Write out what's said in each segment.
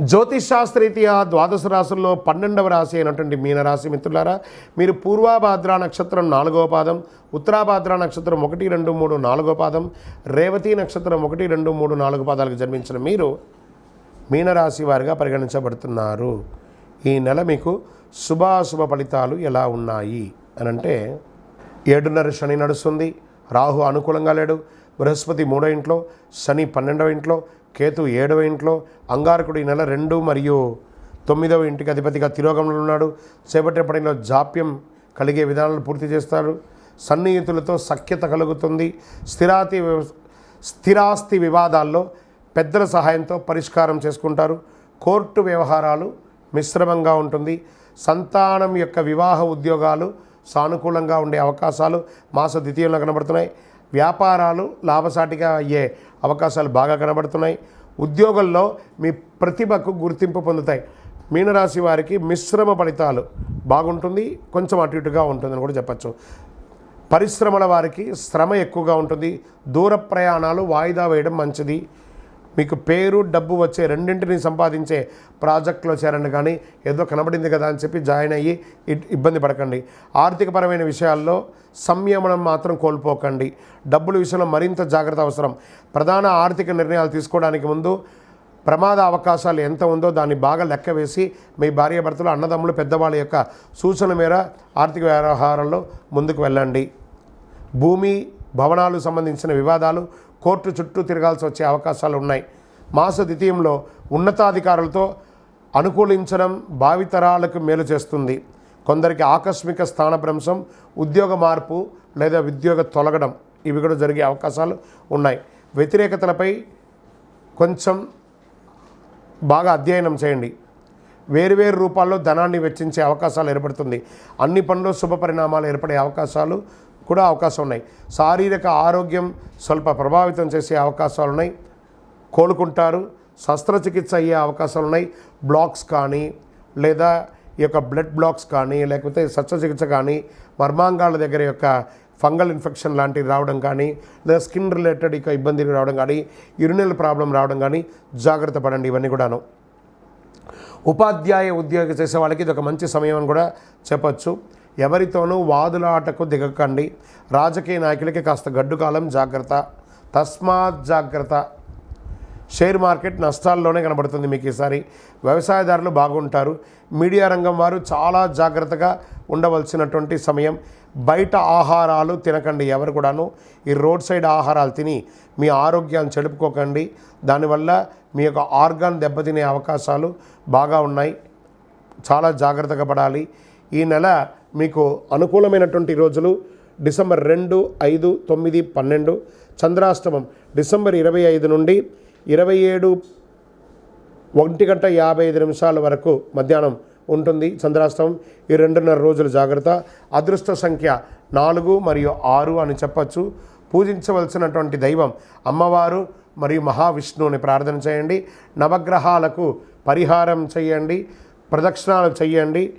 జ్యోతిషాస్త్రీత్యా ద్వాదశ రాశుల్లో పన్నెండవ రాశి అయినటువంటి మీనరాశి మిత్రులారా మీరు పూర్వాభాద్ర నక్షత్రం నాలుగవ పాదం ఉత్తరాభాద్ర నక్షత్రం ఒకటి రెండు మూడు నాలుగో పాదం రేవతి నక్షత్రం ఒకటి రెండు మూడు నాలుగు పాదాలకు జన్మించిన మీరు మీనరాశి వారిగా పరిగణించబడుతున్నారు. ఈ నెల మీకు శుభాశుభ ఫలితాలు ఎలా ఉన్నాయి అని అంటే ఏడున్నర శని నడుస్తుంది రాహు అనుకూలంగా లేడు బృహస్పతి మూడో ఇంట్లో శని పన్నెండవ ఇంట్లో కేతు ఏడవ ఇంట్లో అంగారకుడు ఈ నెల రెండు మరియు తొమ్మిదవ ఇంటికి అధిపతిగా తిరోగంలో ఉన్నాడు. చేపట్టే పనిలో జాప్యం కలిగే విధానాలు పూర్తి చేస్తారు సన్నిహితులతో సఖ్యత కలుగుతుంది. స్థిరాతి స్థిరాస్తి వివాదాల్లో పెద్దల సహాయంతో పరిష్కారం చేసుకుంటారు. కోర్టు వ్యవహారాలు మిశ్రమంగా ఉంటుంది. సంతానం యొక్క వివాహ ఉద్యోగాలు సానుకూలంగా ఉండే అవకాశాలు మాస ద్వితీయంలో కనబడుతున్నాయి. వ్యాపారాలు లాభసాటిగా అయ్యే అవకాశాలు బాగా కనబడుతున్నాయి. ఉద్యోగంలో మీ ప్రతిభకు గుర్తింపు పొందుతాయి. మీనరాశి వారికి మిశ్రమ ఫలితాలు బాగుంటుంది. కొంచెం అటు ఇటుగా ఉంటుందని కూడా చెప్పచ్చు. పరిశ్రమల వారికి శ్రమ ఎక్కువగా ఉంటుంది. దూర ప్రయాణాలు వాయిదా వేయడం మంచిది. మీకు పేరు డబ్బు వచ్చే రెండింటిని సంపాదించే ప్రాజెక్టులో చేరండి కానీ ఏదో కనబడింది కదా అని చెప్పి జాయిన్ అయ్యి ఇ- ఇబ్బంది పడకండి. ఆర్థికపరమైన విషయాల్లో సంయమనం మాత్రం కోల్పోకండి. డబ్బుల విషయంలో మరింత జాగ్రత్త అవసరం. ప్రధాన ఆర్థిక నిర్ణయాలు తీసుకోవడానికి ముందు ప్రమాద అవకాశాలు ఎంత ఉందో దాన్ని బాగా లెక్క వేసి మీ భార్యాభర్తలు అన్నదమ్ములు పెద్దవాళ్ళ యొక్క సూచన మేర ఆర్థిక వ్యవహారంలో ముందుకు వెళ్ళండి. భూమి భవనాలు సంబంధించిన వివాదాలు కోర్టు చుట్టూ తిరగాల్సి వచ్చే అవకాశాలు ఉన్నాయి. మాస ద్వితీయంలో ఉన్నతాధికారులతో అనుకూలించడం భావితరాలకు మేలు చేస్తుంది. కొందరికి ఆకస్మిక స్థానభ్రంశం ఉద్యోగ మార్పు లేదా ఉద్యోగ తొలగడం ఇవి కూడా జరిగే అవకాశాలు ఉన్నాయి. వ్యతిరేకతలపై కొంచెం బాగా అధ్యయనం చేయండి. వేరువేరు రూపాల్లో ధనాన్ని వెచ్చించే అవకాశాలు ఏర్పడుతుంది. అన్ని పనులు శుభ పరిణామాలు ఏర్పడే అవకాశాలు కూడా అవకాశం ఉన్నాయి. శారీరక ఆరోగ్యం స్వల్ప ప్రభావితం చేసే అవకాశాలు ఉన్నాయి. కోలుకుంటారు. శస్త్రచికిత్స అయ్యే అవకాశాలు ఉన్నాయి. బ్లాక్స్ కానీ లేదా ఈ యొక్క బ్లడ్ బ్లాక్స్ కానీ లేకపోతే శస్త్రచికిత్స కానీ మర్మాంగాల దగ్గర యొక్క ఫంగల్ ఇన్ఫెక్షన్ లాంటివి రావడం కానీ లేదా స్కిన్ రిలేటెడ్ ఇక ఇబ్బంది రావడం కానీ యూరినల్ ప్రాబ్లం రావడం కానీ జాగ్రత్త పడండి ఇవన్నీ కూడాను. ఉపాధ్యాయ ఉద్యోగం చేసే వాళ్ళకి ఇది ఒక మంచి సమయం అని కూడా చెప్పచ్చు. ఎవరితోనూ వాదులాటకు దిగకండి. రాజకీయ నాయకులకి కాస్త గడ్డుకాలం జాగ్రత్త. తస్మాత్ జాగ్రత్త. షేర్ మార్కెట్ నష్టాల్లోనే కనబడుతుంది మీకు ఈసారి. వ్యవసాయదారులు బాగుంటారు. మీడియా రంగం వారు చాలా జాగ్రత్తగా ఉండవలసినటువంటి సమయం. బయట ఆహారాలు తినకండి ఎవరు కూడాను. ఈ రోడ్ సైడ్ ఆహారాలు తిని మీ ఆరోగ్యాన్ని చెడుపుకోకండి. దానివల్ల మీ యొక్క ఆర్గాన్ దెబ్బతినే అవకాశాలు బాగా ఉన్నాయి. చాలా జాగ్రత్తగా పడాలి. ఈ నెల మీకు అనుకూలమైనటువంటి రోజులు డిసెంబర్ రెండు ఐదు తొమ్మిది పన్నెండు చంద్రాష్టమం డిసెంబర్ ఇరవై ఐదు నుండి ఇరవై ఏడు ఒంటి గంట యాభై ఐదు నిమిషాల వరకు మధ్యాహ్నం ఉంటుంది చంద్రాష్టమం. ఈ రెండున్నర రోజులు జాగ్రత్త. అదృష్ట సంఖ్య నాలుగు మరియు ఆరు అని చెప్పచ్చు. పూజించవలసినటువంటి దైవం అమ్మవారు మరియు మహావిష్ణువుని ప్రార్థన చేయండి. నవగ్రహాలకు పరిహారం చేయండి. ప్రదక్షిణాలు చేయండి.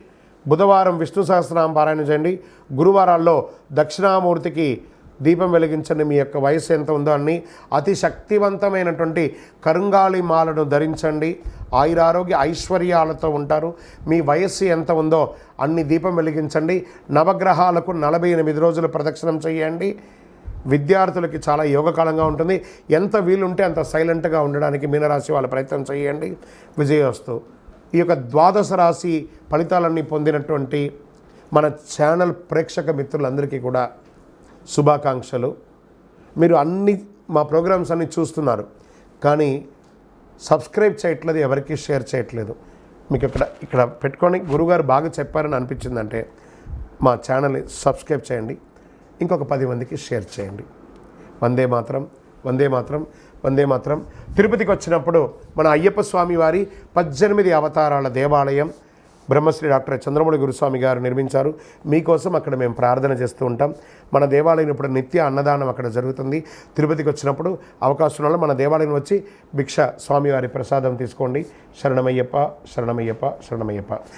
బుధవారం విష్ణు సహస్రనామ పారాయణ చేయండి. గురువారాల్లో దక్షిణామూర్తికి దీపం వెలిగించండి. మీ యొక్క వయసు ఎంత ఉందో అని అతి శక్తివంతమైనటువంటి కరుంగాలి మాలను ధరించండి. ఆయురారోగ్య ఐశ్వర్యాలతో ఉంటారు. మీ వయస్సు ఎంత ఉందో అన్ని దీపం వెలిగించండి. నవగ్రహాలకు నలభై ఎనిమిది రోజులు ప్రదక్షిణం చేయండి. విద్యార్థులకి చాలా యోగకాలంగా ఉంటుంది. ఎంత వీలుంటే అంత సైలెంట్గా ఉండడానికి మీనరాశి వాళ్ళ ప్రయత్నం చేయండి. విజయోస్తు ఈ యొక్క ద్వాదశ రాశి ఫలితాలన్నీ పొందినటువంటి మన ఛానల్ ప్రేక్షక మిత్రులందరికీ కూడా శుభాకాంక్షలు. మీరు అన్ని మా ప్రోగ్రామ్స్ అన్నీ చూస్తున్నారు. కానీ సబ్స్క్రైబ్ చేయట్లేదు ఎవరికి షేర్ చేయట్లేదు. మీకు ఇక్కడ ఇక్కడ పెట్టుకొని గురుగారు బాగా చెప్పారని అనిపించిందంటే మా ఛానల్ని సబ్స్క్రైబ్ చేయండి. ఇంకొక పది మందికి షేర్ చేయండి. వందే మాత్రం వందే మాత్రం వందే మాత్రం. తిరుపతికి వచ్చినప్పుడు మన అయ్యప్ప స్వామి వారి పద్దెనిమిది అవతారాల దేవాలయం బ్రహ్మశ్రీ డాక్టర్ చంద్రమౌళి గురుస్వామి గారు నిర్మించారు. మీకోసం అక్కడ మేము ప్రార్థన చేస్తూ ఉంటాం. మన దేవాలయం ఇప్పుడు నిత్య అన్నదానం అక్కడ జరుగుతుంది. తిరుపతికి వచ్చినప్పుడు అవకాశం వల్ల మన దేవాలయం వచ్చి భిక్ష స్వామివారి ప్రసాదం తీసుకోండి. శరణమయ్యప్ప శరణమయ్యప్ప శరణమయ్యప్ప.